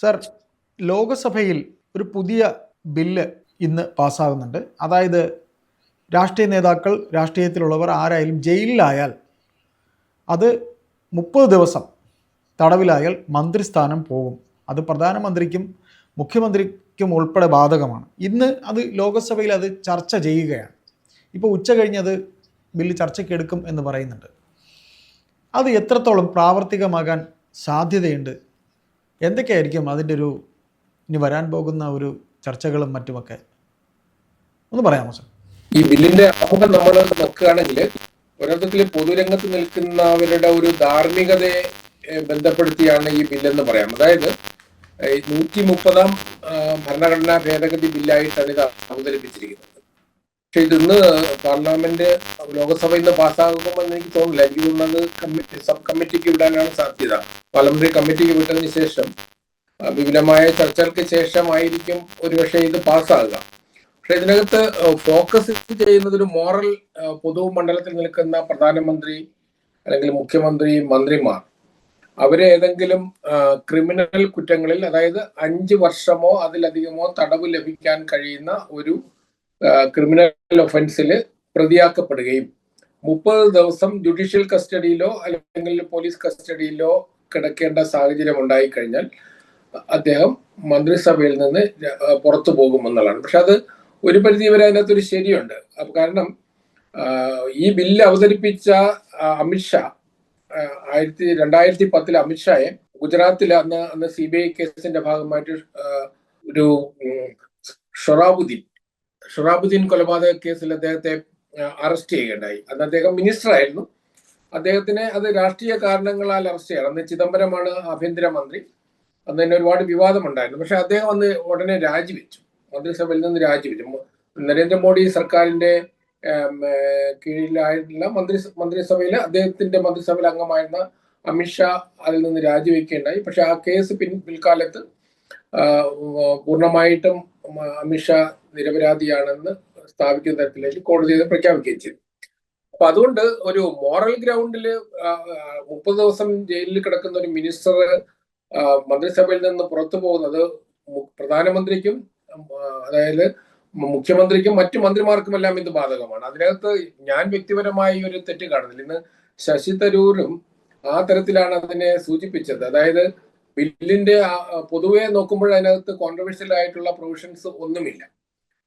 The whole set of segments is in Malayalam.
സർ ലോകസഭയിൽ ഒരു പുതിയ ബില്ല് ഇന്ന് പാസ്സാകുന്നുണ്ട്. അതായത് രാഷ്ട്രീയ നേതാക്കൾ രാഷ്ട്രീയത്തിലുള്ളവർ ആരായാലും ജയിലിലായാൽ അത് മുപ്പത് ദിവസം തടവിലായാൽ മന്ത്രിസ്ഥാനം പോകും. അത് പ്രധാനമന്ത്രിക്കും മുഖ്യമന്ത്രിക്കും ഉൾപ്പെടെ ബാധകമാണ്. ഇന്ന് അത് ലോകസഭയിൽ അത് ചർച്ച ചെയ്യുകയാണ്. ഇപ്പോൾ ഉച്ച കഴിഞ്ഞ് അത് ബില്ല് ചർച്ചയ്ക്ക് എടുക്കും എന്ന് പറയുന്നുണ്ട്. അത് എത്രത്തോളം പ്രാവർത്തികമാകാൻ സാധ്യതയുണ്ട് എന്തൊക്കെയായിരിക്കും അതിന്റെ ഒരു ഇനി വരാൻ പോകുന്ന ഒരു ചർച്ചകളും മറ്റുമൊക്കെ? ഒന്ന് പറയാമോ സാർ? ഈ ബില്ലിന്റെ അഭിമുഖം നമ്മൾ നോക്കുകയാണെങ്കിൽ ഒരർത്ഥത്തിൽ പൊതുരംഗത്ത് നിൽക്കുന്നവരുടെ ഒരു ധാർമ്മികതയെ ബന്ധപ്പെടുത്തിയാണ് ഈ ബില്ലെന്ന് പറയാം. അതായത് നൂറ്റി മുപ്പതാം ഭരണഘടനാ ഭേദഗതി ബില്ലായിട്ടാണ് ഇത് അവതരിപ്പിച്ചിരിക്കുന്നത്. പക്ഷെ ഇതിന്ന് പാർലമെന്റ് ലോകസഭ ഇന്ന് പാസ്സാകുമെന്ന് എനിക്ക് തോന്നുന്നില്ല. എനിക്ക് തോന്നുന്നത് സബ് കമ്മിറ്റിക്ക് വിടാനാണ് പാർലമെന്ററി കമ്മിറ്റിക്ക് വിട്ടതിന് ശേഷം വിപുലമായ ചർച്ചകൾക്ക് ശേഷമായിരിക്കും ഒരുപക്ഷെ ഇത് പാസ്സാകുക പക്ഷെ ഇതിനകത്ത് ഫോക്കസ് ചെയ്യുന്നത് ഒരു മോറൽ പൊതുമണ്ഡലത്തിൽ നിൽക്കുന്ന പ്രധാനമന്ത്രി അല്ലെങ്കിൽ മുഖ്യമന്ത്രി മന്ത്രിമാർ അവരെ ഏതെങ്കിലും ക്രിമിനൽ കുറ്റങ്ങളിൽ അതായത് അഞ്ച് വർഷമോ അതിലധികമോ തടവ് ലഭിക്കാൻ കഴിയുന്ന ഒരു ക്രിമിനൽ ഒഫൻസിൽ പ്രതിയാക്കപ്പെടുകയും മുപ്പത് ദിവസം ജുഡീഷ്യൽ കസ്റ്റഡിയിലോ അല്ലെങ്കിൽ പോലീസ് കസ്റ്റഡിയിലോ കിടക്കേണ്ട സാഹചര്യം ഉണ്ടായിക്കഴിഞ്ഞാൽ അദ്ദേഹം മന്ത്രിസഭയിൽ നിന്ന് പുറത്തു പോകുമെന്നുള്ളതാണ്. പക്ഷെ അത് ഒരു പരിധി വരെ അതിനകത്തൊരു ശരിയുണ്ട്. കാരണം ഈ ബില്ല് അവതരിപ്പിച്ച അമിത്ഷാ ആയിരത്തി രണ്ടായിരത്തി പത്തിൽ അമിത്ഷായെ ഗുജറാത്തിൽ അന്ന് അന്ന് സി ബി ഐ കേസിന്റെ ഭാഗമായിട്ട് ഒരു ഷൊറാബുദ്ദീൻ ഷൊറാബുദ്ദീൻ കൊലപാതക കേസിൽ അദ്ദേഹത്തെ അറസ്റ്റ് ചെയ്യുകയുണ്ടായി. അന്ന് അദ്ദേഹം മിനിസ്റ്റർ ആയിരുന്നു അദ്ദേഹത്തിനെ അത് രാഷ്ട്രീയ കാരണങ്ങളാൽ അറസ്റ്റ് ചെയ്യണം. അന്ന് ചിദംബരമാണ് ആഭ്യന്തരമന്ത്രി. അന്ന് തന്നെ ഒരുപാട് വിവാദമുണ്ടായിരുന്നു. പക്ഷെ അദ്ദേഹം അന്ന് ഉടനെ രാജിവെച്ചു. മന്ത്രിസഭയിൽ നിന്ന് രാജിവെച്ചു. നരേന്ദ്രമോദി സർക്കാരിന്റെ കീഴിലായിട്ടുള്ള മന്ത്രി മന്ത്രിസഭയിൽ അദ്ദേഹത്തിന്റെ മന്ത്രിസഭയിൽ അംഗമായിരുന്ന അമിത്ഷാ അതിൽ നിന്ന് രാജിവെക്കുകയുണ്ടായി. പക്ഷെ ആ കേസ് പിൻ പിൽക്കാലത്ത് പൂർണമായിട്ടും അമിത്ഷാ നിരപരാധിയാണെന്ന് സ്ഥാപിക്കുന്ന തരത്തിലേക്ക് കോടതി പ്രഖ്യാപിക്കുകയും ചെയ്തു. അപ്പൊ അതുകൊണ്ട് ഒരു മോറൽ ഗ്രൗണ്ടിൽ മുപ്പത് ദിവസം ജയിലിൽ കിടക്കുന്ന ഒരു മിനിസ്റ്റർ മന്ത്രിസഭയിൽ നിന്ന് പുറത്തു പോകുന്നത് പ്രധാനമന്ത്രിക്കും അതായത് മുഖ്യമന്ത്രിക്കും മറ്റു മന്ത്രിമാർക്കും എല്ലാം ഇത് ബാധകമാണ്. അതിനകത്ത് ഞാൻ വ്യക്തിപരമായി ഒരു തെറ്റ് കാണുന്നില്ല. ഇന്ന് ശശി തരൂരും ആ തരത്തിലാണ് അതിനെ സൂചിപ്പിച്ചത്. അതായത് ബില്ലിന്റെ പൊതുവെ നോക്കുമ്പോൾ അതിനകത്ത് കോൺട്രവേഴ്ഷ്യൽ ആയിട്ടുള്ള പ്രൊവിഷൻസ് ഒന്നുമില്ല.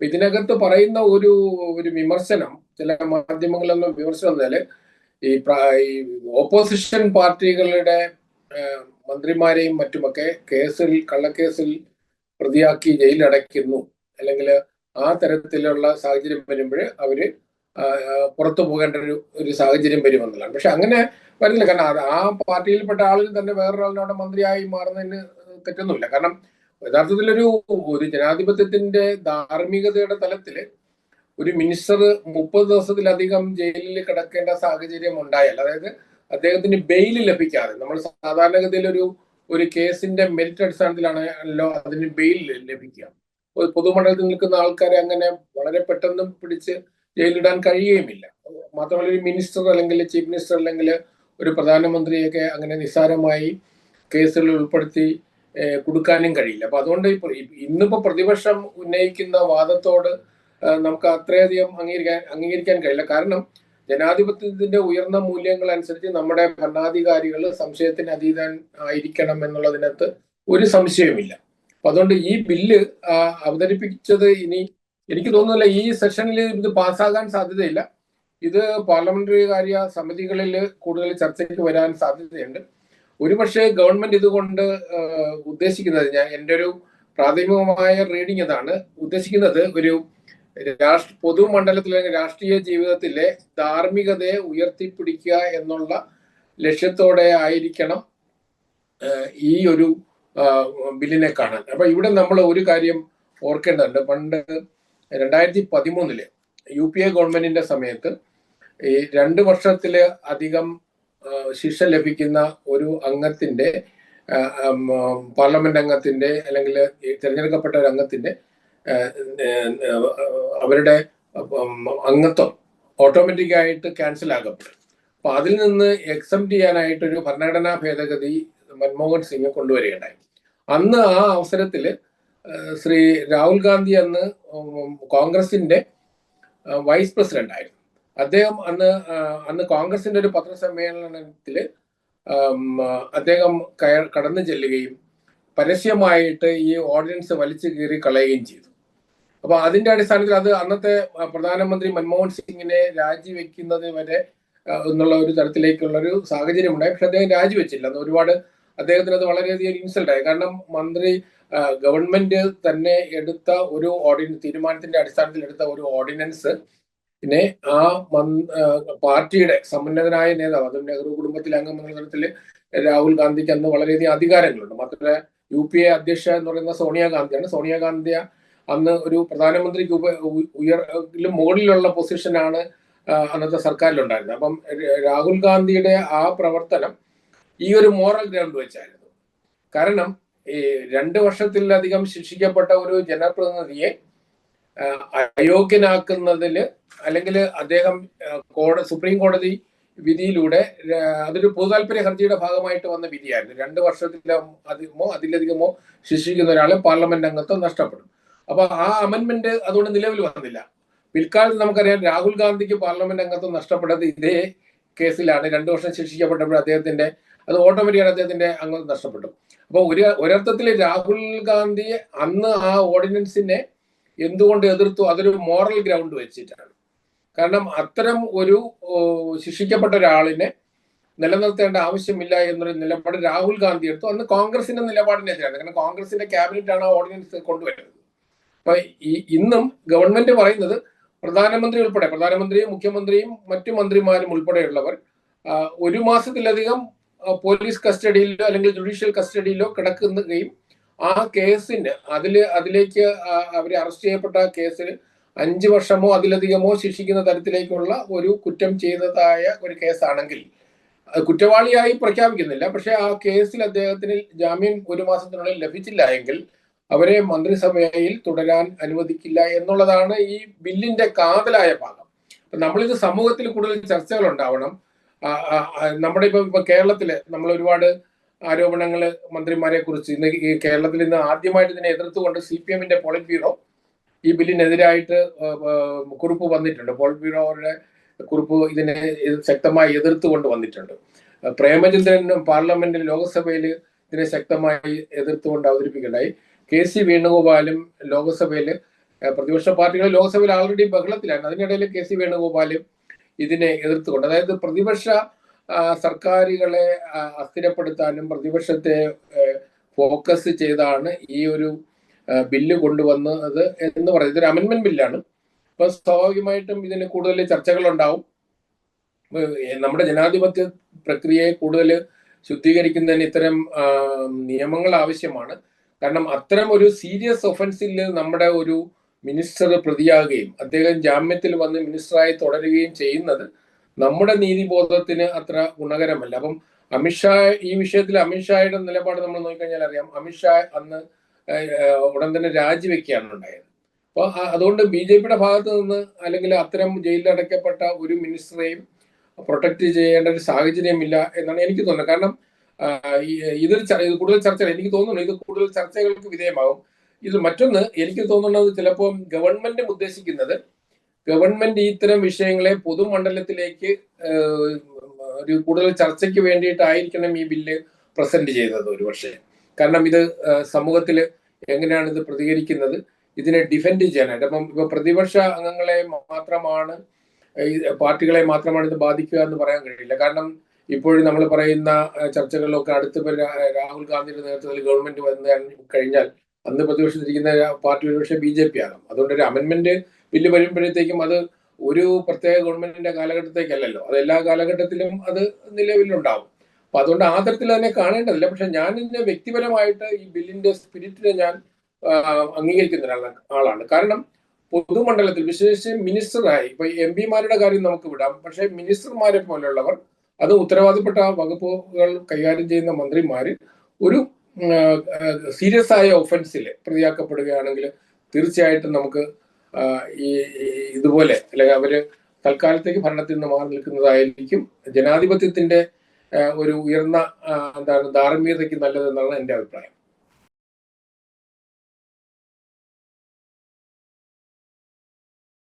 ഇതിനകത്ത് പറയുന്ന ഒരു ഒരു വിമർശനം ചില മാധ്യമങ്ങളിലൊന്നും വിമർശനം എന്നാൽ ഈ ഓപ്പോസിഷൻ പാർട്ടികളുടെ മന്ത്രിമാരെയും മറ്റുമൊക്കെ കേസിൽ കള്ളക്കേസിൽ പ്രതിയാക്കി ജയിലടയ്ക്കുന്നു. അല്ലെങ്കിൽ ആ തരത്തിലുള്ള സാഹചര്യം വരുമ്പോൾ അവർ പുറത്തു പോകേണ്ട ഒരു ഒരു സാഹചര്യം വരുമെന്നുള്ളതാണ് പക്ഷെ അങ്ങനെ വരുന്നില്ല. കാരണം ആ പാർട്ടിയിൽപ്പെട്ട ആളിൽ തന്നെ വേറൊരാളിനോട് മന്ത്രിയായി മാറുന്നതിന് തെറ്റൊന്നുമില്ല. കാരണം യഥാർത്ഥത്തിൽ ഒരു ഒരു ജനാധിപത്യത്തിന്റെ ധാർമ്മികതയുടെ തലത്തിൽ ഒരു മിനിസ്റ്റർ മുപ്പത് ദിവസത്തിലധികം ജയിലിൽ കിടക്കേണ്ട സാഹചര്യം ഉണ്ടായാൽ അതായത് അദ്ദേഹത്തിന് ബെയിൽ ലഭിക്കാതെ നമ്മൾ സാധാരണഗതിയിൽ ഒരു ഒരു കേസിന്റെ മെറിറ്റ് അടിസ്ഥാനത്തിലാണല്ലോ അതിന് ബെയിൽ ലഭിക്കുക. പൊതുമണ്ഡലത്തിൽ നിൽക്കുന്ന ആൾക്കാരെ അങ്ങനെ വളരെ പെട്ടെന്ന് പിടിച്ച് ജയിലിടാൻ കഴിയുകയുമില്ല. മാത്രമല്ല ഒരു മിനിസ്റ്റർ അല്ലെങ്കിൽ ചീഫ് മിനിസ്റ്റർ അല്ലെങ്കിൽ ഒരു പ്രധാനമന്ത്രിയൊക്കെ അങ്ങനെ നിസ്സാരമായി കേസുകളിൽ ഉൾപ്പെടുത്തി കൊടുക്കാനും കഴിയില്ല. അപ്പൊ അതുകൊണ്ട് ഇന്നിപ്പോ പ്രതിപക്ഷം ഉന്നയിക്കുന്ന വാദത്തോട് നമുക്ക് അത്രയധികം അംഗീകരിക്കാൻ അംഗീകരിക്കാൻ കഴിയില്ല. കാരണം ജനാധിപത്യത്തിന്റെ ഉയർന്ന മൂല്യങ്ങൾ അനുസരിച്ച് നമ്മുടെ ഭരണാധികാരികൾ സംശയത്തിന് അതീതൻ ആയിരിക്കണം എന്നുള്ളതിനകത്ത് ഒരു സംശയവുമില്ല. അപ്പൊ അതുകൊണ്ട് ഈ ബില്ല് അവതരിപ്പിച്ചത് ഇനി എനിക്ക് തോന്നുന്നില്ല ഈ സെഷനിൽ ഇത് പാസ്സാകാൻ സാധ്യതയില്ല. ഇത് പാർലമെന്ററി കാര്യ സമിതികളിൽ കൂടുതൽ ചർച്ചയ്ക്ക് വരാൻ സാധ്യതയുണ്ട്. ഒരുപക്ഷെ ഗവൺമെന്റ് ഇതുകൊണ്ട് ഉദ്ദേശിക്കുന്നത് ഞാൻ എന്റെ ഒരു പ്രാഥമികമായ റീഡിംഗ് ഇതാണ് ഉദ്ദേശിക്കുന്നത് ഒരു രാഷ്ട്ര പൊതുമണ്ഡലത്തിലെ രാഷ്ട്രീയ ജീവിതത്തിലെ ധാർമ്മികതയെ ഉയർത്തിപ്പിടിക്കുക എന്നുള്ള ലക്ഷ്യത്തോടെ ആയിരിക്കണം ഈ ഒരു ബില്ലിനെ കാണാൻ. അപ്പൊ ഇവിടെ നമ്മൾ ഒരു കാര്യം ഓർക്കേണ്ടതുണ്ട്. പണ്ട് രണ്ടായിരത്തി പതിമൂന്നിൽ യു പി എ ഗവൺമെന്റിന്റെ സമയത്ത് ഈ രണ്ട് വർഷത്തിൽ അധികം ശിക്ഷ ലഭിക്കുന്ന ഒരു അംഗത്തിന്റെ പാർലമെന്റ് അംഗത്തിന്റെ അല്ലെങ്കിൽ തിരഞ്ഞെടുക്കപ്പെട്ട ഒരു അംഗത്തിന്റെ അവരുടെ അംഗത്വം ഓട്ടോമാറ്റിക് ആയിട്ട് ക്യാൻസൽ ആകപ്പെടും. അപ്പൊ അതിൽ നിന്ന് എക്സെപ്റ്റ് ചെയ്യാനായിട്ട് ഒരു ഭരണഘടനാ ഭേദഗതി മൻമോഹൻ സിംഗ് കൊണ്ടുവരികയുണ്ടായി. അന്ന് ആ അവസരത്തിൽ ശ്രീ രാഹുൽ ഗാന്ധി അന്ന് കോൺഗ്രസിന്റെ വൈസ് പ്രസിഡന്റ് ആയിരുന്നു അദ്ദേഹം അന്ന് അന്ന് കോൺഗ്രസിന്റെ ഒരു പത്രസമ്മേളനത്തിൽ അദ്ദേഹം കയർ കടന്നു ചെല്ലുകയും പരസ്യമായിട്ട് ഈ ഓർഡിനൻസ് വലിച്ചു കീറി കളയുകയും ചെയ്തു. അപ്പൊ അതിന്റെ അടിസ്ഥാനത്തിൽ അത് അന്നത്തെ പ്രധാനമന്ത്രി മൻമോഹൻ സിംഗിനെ രാജിവെക്കുന്നത് വരെ എന്നുള്ള ഒരു തരത്തിലേക്കുള്ള ഒരു സാഹചര്യം ഉണ്ടായി പക്ഷെ അദ്ദേഹം രാജിവെച്ചില്ല. അന്ന് ഒരുപാട് അദ്ദേഹത്തിന് അത് വളരെയധികം ഇൻസൾട്ട് ആയി. കാരണം മന്ത്രി ഗവൺമെന്റ് തന്നെ എടുത്ത ഒരു ഓർഡിനൻസ് തീരുമാനത്തിന്റെ അടിസ്ഥാനത്തിൽ എടുത്ത ഒരു ഓർഡിനൻസ് പിന്നെ ആ പാർട്ടിയുടെ സമുന്നതനായ നേതാവ് അതും നെഹ്റു കുടുംബത്തിലെ അംഗം എന്ന തരത്തിൽ രാഹുൽ ഗാന്ധിക്ക് അന്ന് വളരെയധികം അധികാരങ്ങളുണ്ട്. മാത്രമല്ല യു പി എ അധ്യക്ഷ എന്ന് പറയുന്ന സോണിയാഗാന്ധിയാണ് സോണിയാഗാന്ധി അന്ന് ഒരു പ്രധാനമന്ത്രിക്ക് ഉപ ഉയർലും ഉയർ മുകളിലുള്ള പൊസിഷനാണ് അന്നത്തെ സർക്കാരിലുണ്ടായിരുന്നത്. അപ്പം രാഹുൽ ഗാന്ധിയുടെ ആ പ്രവർത്തനം ഈ ഒരു മോറൽ ഗ്രൗണ്ട് വെച്ചായിരുന്നു. കാരണം ഈ രണ്ട് വർഷത്തിലധികം ശിക്ഷിക്കപ്പെട്ട ഒരു ജനപ്രതിനിധിയെ ആ, അയോഗ്യനാക്കുന്നതിൽ അല്ലെങ്കിൽ അദ്ദേഹം കോടതി സുപ്രീം കോടതി വിധിയിലൂടെ അതൊരു പൊതുതാൽപര്യ ഹർജിയുടെ ഭാഗമായിട്ട് വന്ന വിധിയായിരുന്നു. രണ്ട് വർഷത്തിലധികമോ അതിലധികമോ ശിക്ഷിക്കുന്ന ഒരാളെ പാർലമെന്റ് അംഗത്വം നഷ്ടപ്പെടും. അപ്പൊ ആ അമെന്റ്മെന്റ് അതുകൊണ്ട് നിലവിൽ വന്നില്ല. പിൽക്കാലത്ത് നമുക്കറിയാം രാഹുൽ ഗാന്ധിക്ക് പാർലമെന്റ് അംഗത്വം നഷ്ടപ്പെട്ടത് ഇതേ കേസിലാണ്. രണ്ടു വർഷം ശിക്ഷിക്കപ്പെട്ടപ്പോൾ അദ്ദേഹത്തിന്റെ അത് ഓട്ടോമാറ്റിക്കാണ് അദ്ദേഹത്തിന്റെ അംഗം നഷ്ടപ്പെട്ടു. അപ്പൊ ഒരു ഒരർത്ഥത്തിൽ രാഹുൽ ഗാന്ധി അന്ന് ആ ഓർഡിനൻസിനെ എന്തുകൊണ്ട് എതിർത്തു? അതൊരു മോറൽ ഗ്രൗണ്ട് വെച്ചിട്ടാണ്. കാരണം അത്തരം ഒരു ശിക്ഷിക്കപ്പെട്ട ഒരാളിനെ നിലനിർത്തേണ്ട ആവശ്യമില്ല എന്നൊരു നിലപാട് രാഹുൽ ഗാന്ധി എടുത്തു. അന്ന് കോൺഗ്രസിന്റെ നിലപാടിനെതിരാണ്. കാരണം കോൺഗ്രസിന്റെ ക്യാബിനറ്റ് ആണ് ആ ഓർഡിനൻസ് കൊണ്ടുവരുന്നത്. അപ്പൊ ഈ ഇന്നും ഗവൺമെന്റ് പറയുന്നത് പ്രധാനമന്ത്രി ഉൾപ്പെടെ പ്രധാനമന്ത്രിയും മുഖ്യമന്ത്രിയും മറ്റു മന്ത്രിമാരും ഉൾപ്പെടെയുള്ളവർ ഒരു മാസത്തിലധികം പോലീസ് കസ്റ്റഡിയിലോ അല്ലെങ്കിൽ ജുഡീഷ്യൽ കസ്റ്റഡിയിലോ കിടക്കുകയും ആ കേസിന് അതിൽ അതിലേക്ക് അവർ അറസ്റ്റ് ചെയ്യപ്പെട്ട കേസിൽ അഞ്ച് വർഷമോ അതിലധികമോ ശിക്ഷിക്കുന്ന തരത്തിലേക്കുള്ള ഒരു കുറ്റം ചെയ്തതായ ഒരു കേസാണെങ്കിൽ കുറ്റവാളിയായി പ്രഖ്യാപിക്കുന്നില്ല. പക്ഷെ ആ കേസിൽ അദ്ദേഹത്തിന് ജാമ്യം ഒരു മാസത്തിനുള്ളിൽ ലഭിച്ചില്ല എങ്കിൽ അവരെ മന്ത്രിസഭയിൽ തുടരാൻ അനുവദിക്കില്ല എന്നുള്ളതാണ് ഈ ബില്ലിന്റെ കാതലായ ഭാഗം. നമ്മളിത് സമൂഹത്തിൽ കൂടുതൽ ചർച്ചകൾ ഉണ്ടാവണം. നമ്മുടെ ഇപ്പൊ കേരളത്തിൽ നമ്മൾ ഒരുപാട് ആരോപണങ്ങൾ മന്ത്രിമാരെ കുറിച്ച് ഇന്ന് ഈ കേരളത്തിൽ ഇന്ന് ആദ്യമായിട്ട് ഇതിനെ എതിർത്തുകൊണ്ട് സി പി എമ്മിന്റെ പോളിറ്റ് ബ്യൂറോ ഈ ബില്ലിനെതിരായിട്ട് കുറിപ്പ് വന്നിട്ടുണ്ട്. പോളിറ്റ് ബ്യൂറോയുടെ കുറിപ്പ് ഇതിനെ ശക്തമായി എതിർത്തുകൊണ്ട് വന്നിട്ടുണ്ട്. പ്രേമചന്ദ്രനും പാർലമെന്റിൽ ലോക്സഭയിൽ ഇതിനെ ശക്തമായി എതിർത്തുകൊണ്ട് അവതരിപ്പിക്കുകയുണ്ടായി. കെ സി വേണുഗോപാലും ലോക്സഭയിൽ പ്രതിപക്ഷ പാർട്ടികൾ ലോക്സഭയിൽ ആൾറെഡി ബഹളത്തിലാണ് അതിനിടയിൽ കെ സി വേണുഗോപാലും ഇതിനെ എതിർത്തുകൊണ്ട് അതായത് പ്രതിപക്ഷ സർക്കാരുകളെ അസ്ഥിരപ്പെടുത്താനും പ്രതിപക്ഷത്തെ ഫോക്കസ് ചെയ്താണ് ഈ ഒരു ബില്ല് കൊണ്ടുവന്നത് എന്ന് പറയുന്നത്. ഒരു അമെന്മെന്റ് ബില്ലാണ്. അപ്പൊ സ്വാഭാവികമായിട്ടും ഇതിന് കൂടുതൽ ചർച്ചകൾ ഉണ്ടാവും നമ്മുടെ ജനാധിപത്യ പ്രക്രിയയെ കൂടുതൽ ശുദ്ധീകരിക്കുന്നതിന് ഇത്തരം നിയമങ്ങൾ ആവശ്യമാണ്. കാരണം അത്തരം ഒരു സീരിയസ് ഒഫൻസിൽ നമ്മുടെ ഒരു മിനിസ്റ്റർ പ്രതിയാകുകയും അദ്ദേഹം ജാമ്യത്തിൽ വന്ന് മിനിസ്റ്ററായി തുടരുകയും ചെയ്യുന്നത് നമ്മുടെ നീതിബോധത്തിന് അത്ര ഗുണകരമല്ല. അപ്പം അമിത്ഷാ ഈ വിഷയത്തിൽ അമിത്ഷായുടെ നിലപാട് നമ്മൾ നോക്കിക്കഴിഞ്ഞാൽ അറിയാം. അമിത്ഷാ അന്ന് ഉടൻ തന്നെ രാജിവെക്കുകയാണ് ഉണ്ടായത്. അപ്പൊ അതുകൊണ്ട് ബി ജെ പിയുടെ ഭാഗത്ത് നിന്ന് അല്ലെങ്കിൽ അത്തരം ജയിലിൽ അടയ്ക്കപ്പെട്ട ഒരു മിനിസ്റ്ററെയും പ്രൊട്ടക്ട് ചെയ്യേണ്ട ഒരു സാഹചര്യമില്ല എന്നാണ് എനിക്ക് തോന്നുന്നത്. കാരണം ഇതൊരു ഇത് കൂടുതൽ ചർച്ച എനിക്ക് തോന്നുന്നു ഇത് കൂടുതൽ ചർച്ചകൾക്ക് വിധേയമാകും. ഇത് മറ്റൊന്ന് എനിക്ക് തോന്നുന്നത് ചിലപ്പോൾ ഗവൺമെന്റ് ഉദ്ദേശിക്കുന്നത് ഗവൺമെന്റ് ഇത്തരം വിഷയങ്ങളെ പൊതുമണ്ഡലത്തിലേക്ക് ഒരു കൂടുതൽ ചർച്ചയ്ക്ക് വേണ്ടിയിട്ടായിരിക്കണം ഈ ബില്ല് പ്രസന്റ് ചെയ്തത് ഒരുപക്ഷെ. കാരണം ഇത് സമൂഹത്തിൽ എങ്ങനെയാണ് ഇത് പ്രതികരിക്കുന്നത് ഇതിനെ ഡിഫെൻഡ് ചെയ്യാനായിട്ട്. അപ്പം ഇപ്പൊ പ്രതിപക്ഷ അംഗങ്ങളെ മാത്രമാണ് പാർട്ടികളെ മാത്രമാണ് ഇത് ബാധിക്കുക എന്ന് പറയാൻ കഴിയില്ല. കാരണം ഇപ്പോഴും നമ്മൾ പറയുന്ന ചർച്ചകളിലൊക്കെ അടുത്ത് രാഹുൽ ഗാന്ധിയുടെ നേതൃത്വത്തിൽ ഗവൺമെന്റ് വന്നു കഴിഞ്ഞാൽ അന്ന് പ്രതിപക്ഷത്തിരിക്കുന്ന പാർട്ടി ഒരുപക്ഷെ ബി ജെ പി ആകാം. അതുകൊണ്ട് ഒരു അമെന്റ്മെന്റ് ബില്ല് വരുമ്പോഴത്തേക്കും അത് ഒരു പ്രത്യേക ഗവൺമെന്റിന്റെ കാലഘട്ടത്തേക്കല്ലല്ലോ. അത് എല്ലാ കാലഘട്ടത്തിലും അത് നിലവിലുണ്ടാവും. അപ്പൊ അതുകൊണ്ട് ആ തരത്തിൽ തന്നെ കാണേണ്ടതില്ല. പക്ഷെ ഞാൻ ഇതിനെ വ്യക്തിപരമായിട്ട് ഈ ബില്ലിന്റെ സ്പിരിറ്റിനെ ഞാൻ അംഗീകരിക്കുന്ന ആളാണ്. കാരണം പൊതുമണ്ഡലത്തിൽ വിശേഷിച്ച് മിനിസ്റ്ററായി ഇപ്പൊ എം പിമാരുടെ കാര്യം നമുക്ക് വിടാം. പക്ഷെ മിനിസ്റ്റർമാരെ പോലെയുള്ളവർ അത് ഉത്തരവാദപ്പെട്ട വകുപ്പുകൾ കൈകാര്യം ചെയ്യുന്ന മന്ത്രിമാര് ഒരു സീരിയസ് ആയ ഒഫൻസിൽ പ്രതിയാക്കപ്പെടുകയാണെങ്കിൽ തീർച്ചയായിട്ടും നമുക്ക് ഈ ഇതുപോലെ അല്ലെങ്കിൽ അവർ തൽക്കാലത്തേക്ക് ഭരണത്തിൽ നിന്ന് മാറി നിൽക്കുന്നതായിരിക്കും ജനാധിപത്യത്തിന്റെ ഒരു ഉയർന്ന എന്താണ് ധാർമ്മികതയ്ക്ക് നല്ലതെന്നാണ് എന്റെ അഭിപ്രായം.